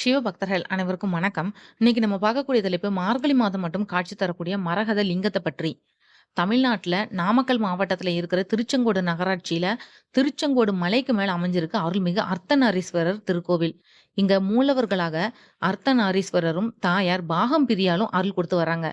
சிவபக்தர்கள் அனைவருக்கும் வணக்கம். இன்னைக்கு நம்ம பார்க்கக்கூடிய தலைப்பு மார்கழி மாதம் மட்டும் காட்சி தரக்கூடிய மரகத லிங்கத்தை பற்றி. தமிழ்நாட்டுல நாமக்கல் மாவட்டத்துல இருக்கிற திருச்செங்கோடு நகராட்சியில திருச்செங்கோடு மலைக்கு மேல அமைஞ்சிருக்கு அருள்மிகு அர்த்தநாரீஸ்வரர் திருக்கோவில். இங்க மூலவர்களாக அர்த்தநாரீஸ்வரரும், தாயார் பாகம் பிரியாலும் அருள் கொடுத்து வராங்க.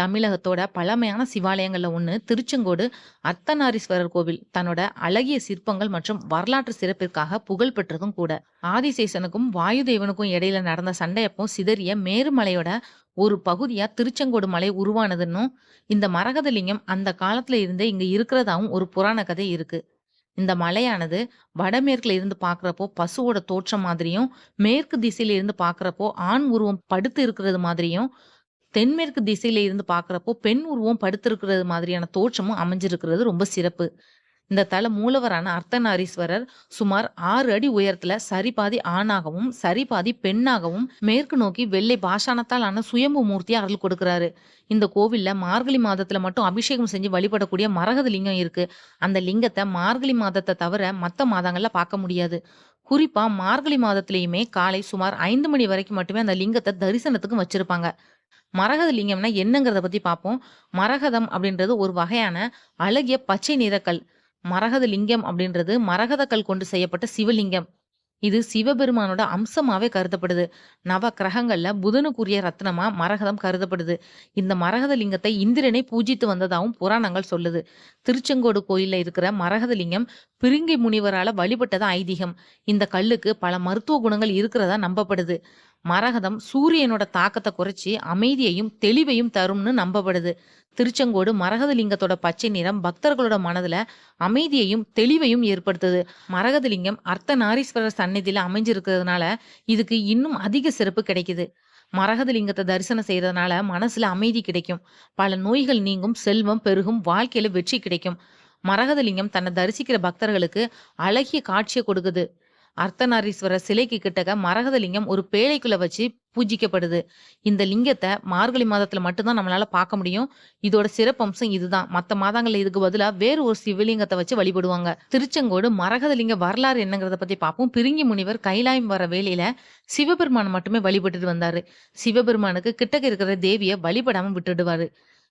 தமிழகத்தோட பழமையான சிவாலயங்கள்ல ஒன்று திருச்செங்கோடு அர்த்தநாரீஸ்வரர் கோவில். தன்னோட அழகிய சிற்பங்கள் மற்றும் வரலாற்று சிறப்பிற்காக புகழ் பெற்றதும் கூட. ஆதிசேஷனுக்கும் வாயுதேவனுக்கும் இடையில நடந்த சண்டையப்போ சிதறிய மேருமலையோட ஒரு பகுதியா திருச்செங்கோடு மலை உருவானதுன்னும், இந்த மரகதலிங்கம் அந்த காலத்துல இருந்தே இங்க இருக்கிறதாவும் ஒரு புராண கதை இருக்கு. இந்த மலையானது வடமேற்குல இருந்து பாக்குறப்போ பசுவோட தோற்றம் மாதிரியும், மேற்கு திசையில இருந்து பார்க்கிறப்போ ஆண் உருவம் படுத்து இருக்கிறது மாதிரியும், தென்மேற்கு திசையில இருந்து பாக்குறப்போ பெண் உருவம் படுத்திருக்கிறது மாதிரியான தோற்றமும் அமைஞ்சிருக்கிறது ரொம்ப சிறப்பு. இந்த தல மூலவரான அர்த்தநாரீஸ்வரர் சுமார் ஆறு அடி உயரத்துல சரிபாதி ஆணாகவும், சரிபாதி பெண்ணாகவும் மேற்கு நோக்கி வெள்ளை பாஷானத்தால் ஆன சுயம்பு மூர்த்தியா அருள் கொடுக்கிறாரு. இந்த கோவில்ல மார்கழி மாதத்துல மட்டும் அபிஷேகம் செஞ்சு வழிபடக்கூடிய மரகத லிங்கம் இருக்கு. அந்த லிங்கத்தை மார்கழி மாதத்தை தவிர மற்ற மாதங்கள்ல பார்க்க முடியாது. குறிப்பா மார்கழி மாதத்திலயுமே காலை சுமார் ஐந்து மணி வரைக்கும் மட்டுமே அந்த லிங்கத்தை தரிசனத்துக்கு வச்சிருப்பாங்க. மரகத லிங்கம்னா என்னங்கிறத பத்தி பார்ப்போம். மரகதம் அப்படின்றது ஒரு வகையான அழகிய பச்சை நிறக்கல் மரகத லிங்கம் அப்படின்றது மரகத கல் கொண்டு செய்யப்பட்ட சிவலிங்கம். இது சிவபெருமானோட அம்சமாவே கருதப்படுது. நவ கிரகங்கள்ல புதனுக்குரிய ரத்னமா மரகதம் கருதப்படுது. இந்த மரகத லிங்கத்தை இந்திரனை பூஜித்து வந்ததாகவும் புராணங்கள் சொல்லுது. திருச்செங்கோடு கோயில்ல இருக்கிற மரகத லிங்கம் பிரிங்கி முனிவரால வழிபட்டதா ஐதீகம். இந்த கல்லுக்கு பல மருத்துவ குணங்கள் இருக்கிறதா நம்பப்படுது. மரகதம் சூரியனோட தாக்கத்தை குறைச்சி அமைதியையும், தெளிவையும் தரும்னு நம்பப்படுது. திருச்செங்கோடு மரகதலிங்கத்தோட பச்சை நிறம் பக்தர்களோட மனதுல அமைதியையும், தெளிவையும் ஏற்படுத்துது. மரகதலிங்கம் அர்த்தநாரீஸ்வரர் சந்நிதியில அமைஞ்சிருக்கிறதுனால இதுக்கு இன்னும் அதிக சிறப்பு கிடைக்குது. மரகதலிங்கத்தை தரிசனம் செய்யறதுனால மனசுல அமைதி கிடைக்கும். பல நோய்கள் நீங்கும், செல்வம் பெருகும், வாழ்க்கையில வெற்றி கிடைக்கும். மரகத லிங்கம் தன்னை தரிசிக்கிற பக்தர்களுக்கு அழகிய காட்சியை கொடுக்குது. அர்த்தநாரீஸ்வரர் சிலைக்கு கிட்டக்க மரகத லிங்கம் ஒரு பேழைக்குள்ள வச்சு பூஜிக்கப்படுது. இந்த லிங்கத்தை மார்கழி மாதத்துல மட்டும்தான் நம்மளால பார்க்க முடியும். இதோட சிறப்பம்சம் இதுதான். மற்ற மாதங்கள்ல இதுக்கு பதிலாக வேறு ஒரு சிவலிங்கத்தை வச்சு வழிபடுவாங்க. திருச்செங்கோடு மரகத லிங்க வரலாறு என்னங்கிறத பத்தி பார்ப்போம். பிரிங்கி முனிவர் கைலாயம் வர வேலையில சிவபெருமான் மட்டுமே வழிபட்டுட்டு வந்தாரு. சிவபெருமானுக்கு கிட்டக்க இருக்கிற தேவிய வழிபடாம விட்டுடுவாரு.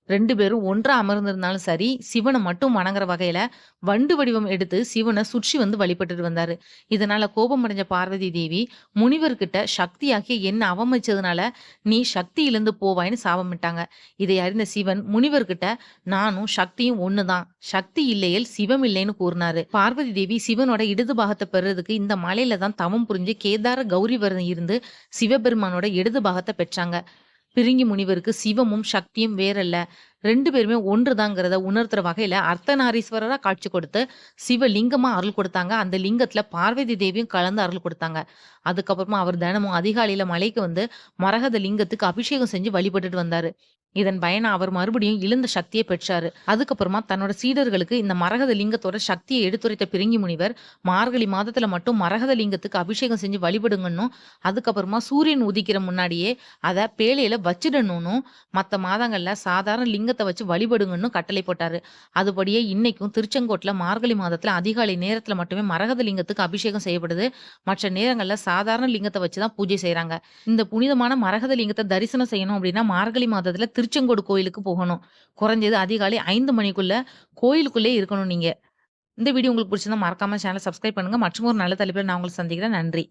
ரெண்டு பேரும் ஒன்றா அமர்ந்திருந்தாலும் சரி, சிவனை மட்டும் வணங்குற வகையில வண்டு வடிவம் எடுத்து சிவனை சுற்றி வந்து வழிபட்டுட்டு வந்தாரு. இதனால கோபமடைஞ்ச பார்வதி தேவி முனிவர்கிட்ட சக்தியாகிய என்ன அவமதிச்சதுனால நீ சக்தி இழந்து போவாய்ன்னு சாபமிட்டாங்க. இதை அறிந்த சிவன் முனிவர்கிட்ட நானும் சக்தியும் ஒண்ணுதான். சக்தி இல்லையேல் சிவம் இல்லைன்னு கூறினாரு. பார்வதி தேவி சிவனோட இடது பாகத்தை பெறுறதுக்கு இந்த மலையில தான் தவம் புரிஞ்சு கேதார கௌரி இருந்து சிவபெருமானோட இடது பாகத்தை பெற்றாங்க. பிரிங்கி முனிவருக்கு சிவமும், சக்தியும் வேறல்ல. ரெண்டு பேருமே ஒன்றுதாங்கிறத உணர்த்துற வகையில அர்த்தநாரீஸ்வரரா காட்சி கொடுத்து சிவலிங்கமா அருள் கொடுத்தாங்க. அந்த லிங்கத்துல பார்வதி தேவியும் கலந்து அருள் கொடுத்தாங்க. அதுக்கப்புறமா அவர் தினமும் அதிகாலையில மலைக்கு வந்து மரகத லிங்கத்துக்கு அபிஷேகம் செஞ்சு வழிபட்டுட்டு வந்தாரு. இதன் பயனா அவர் மறுபடியும் இழந்த சக்தியை பெற்றாரு. அதுக்கப்புறமா தன்னோட சீடர்களுக்கு இந்த மரகத லிங்கத்தோட சக்தியை எடுத்துரைத்த பிரிங்கி முனிவர் மார்கழி மாதத்துல மட்டும் மரகத லிங்கத்துக்கு அபிஷேகம் செஞ்சு வழிபடுங்கன்னும், அதுக்கப்புறமா சூரியன் உதிக்கிற முன்னாடியே அதை பேழையில வச்சிடணும்னும், மற்ற மாதங்கள்ல சாதாரண லிங்கத்தை வச்சு வழிபடுங்கன்னு கட்டளை போட்டாரு. அதுபடியே இன்னைக்கும் திருச்செங்கோட்டுல மார்கழி மாதத்துல அதிகாலை நேரத்துல மட்டுமே மரகத லிங்கத்துக்கு அபிஷேகம் செய்யப்படுது. மற்ற நேரங்கள்ல சாதாரண லிங்கத்தை வச்சு தான் பூஜை செய்யறாங்க இந்த புனிதமான மரகத லிங்கத்தை தரிசனம் செய்யணும் அப்படின்னா மார்கழி மாதத்துல திருச்செங்கோடு கோயிலுக்கு போகணும். குறைஞ்சது அதிகாலை ஐந்து மணிக்குள்ள கோயிலுக்குள்ளே இருக்கணும் நீங்க. இந்த வீடியோ உங்களுக்கு பிடிச்சிருந்தா மறக்காம சேனல சப்ஸ்கிரைப் பண்ணுங்க. மற்றும் ஒரு நல்ல தலைப்பில் நான் உங்களுக்கு சந்திக்கிறேன். நன்றி.